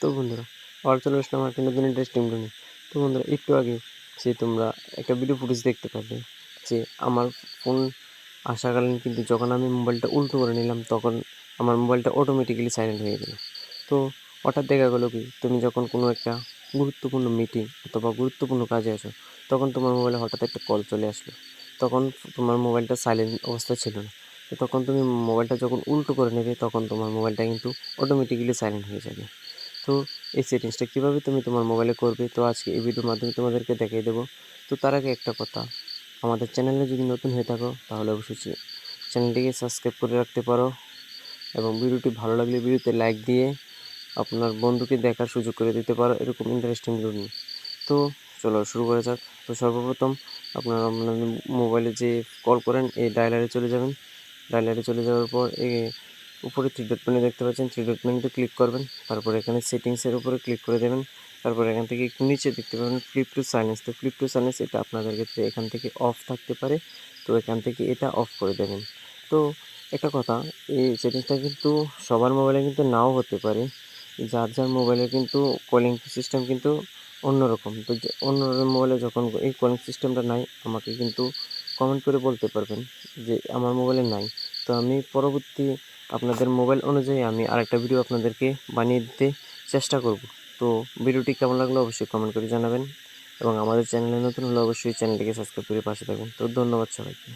তো বন্ধুরা, আবার চলে আসলাম একটা নতুন ইন্টারেস্টিং ভিডিও তো বন্ধুরা, একটু আগে যে তোমরা একটা ভিডিও ফুটেজ দেখতে পাবে যে আমার ফোন আসাকালীন কিন্তু যখন আমি মোবাইলটা উল্টো করে নিলাম, তখন আমার মোবাইলটা অটোমেটিক্যালি সাইলেন্ট হয়ে গেল। তো হঠাৎ দেখা গেলো কি, তুমি যখন কোনো একটা গুরুত্বপূর্ণ মিটিং অথবা গুরুত্বপূর্ণ কাজে আছো তখন তোমার মোবাইলে হঠাৎ একটা কল চলে আসলো। তখন তোমার মোবাইলটা সাইলেন্ট অবস্থা ছিল না। তো তখন তুমি মোবাইলটা যখন উল্টো করে নেবে, তখন তোমার মোবাইলটা কিন্তু অটোমেটিক্যালি সাইলেন্ট হয়ে যাবে। তো এই সেটিংসটা কীভাবে তুমি তোমার মোবাইলে করবে? তো আজকে এই ভিডিওর মাধ্যমে তোমাদেরকে দেখিয়ে দেবো। তো তার আগে একটা কথা, আমাদের চ্যানেলে যদি নতুন হয়ে থাকো, তাহলে অবশ্যই চ্যানেলটিকে সাবস্ক্রাইব করে রাখতে পারো এবং ভিডিওটি ভালো লাগলে ভিডিওতে লাইক দিয়ে আপনার বন্ধুকে দেখার সুযোগ করে দিতে পারো, এরকম ইন্টারেস্টিং ভিডিও তো চলো শুরু করা যাক। তো সর্বপ্রথম আপনারা আপনাদের মোবাইলে যে কল করেন, এই ডায়লারে চলে যাবেন। ডায়লারে চলে যাওয়ার পর উপরে থ্রি ডট মেনু দেখতে পাচ্ছেন। থ্রি ডট মেনুতে ক্লিক করবেন, তারপর এখানে সেটিংসের উপরে ক্লিক করে দেবেন। তারপর এখান থেকে একটু নিচে দেখতে পাবেন ফ্লিপ টু সাইলেন্স তো ফ্লিপ টু সাইলেন্স এটা আপনাদের ক্ষেত্রে এখান থেকে অফ থাকতে পারে। তো এখান থেকে এটা অফ করে দেবেন। তো একটা কথা, এই সেটিংসটা কিন্তু সবার মোবাইলে কিন্তু নাও হতে পারে। যার যার মোবাইলে কিন্তু কলিং সিস্টেম কিন্তু অন্যরকম। তো অন্য মোবাইলে যখন এই কলিং সিস্টেমটা নাই, আমাকে কিন্তু কমেন্ট করে বলতে পারবেন যে আমার মোবাইলে নাই। তো আমি পরবর্তী আপনাদের মোবাইল অনুযায়ী আমি আরেকটা ভিডিও আপনাদেরকে বানিয়ে দিতে চেষ্টা করব। তো ভিডিওটি কেমন লাগল অবশ্যই কমেন্ট করে জানাবেন এবং আমাদের চ্যানেলে নতুন হলে অবশ্যই চ্যানেলটিকে সাবস্ক্রাইব করে পাশে থাকবেন তো ধন্যবাদ সবাইকে।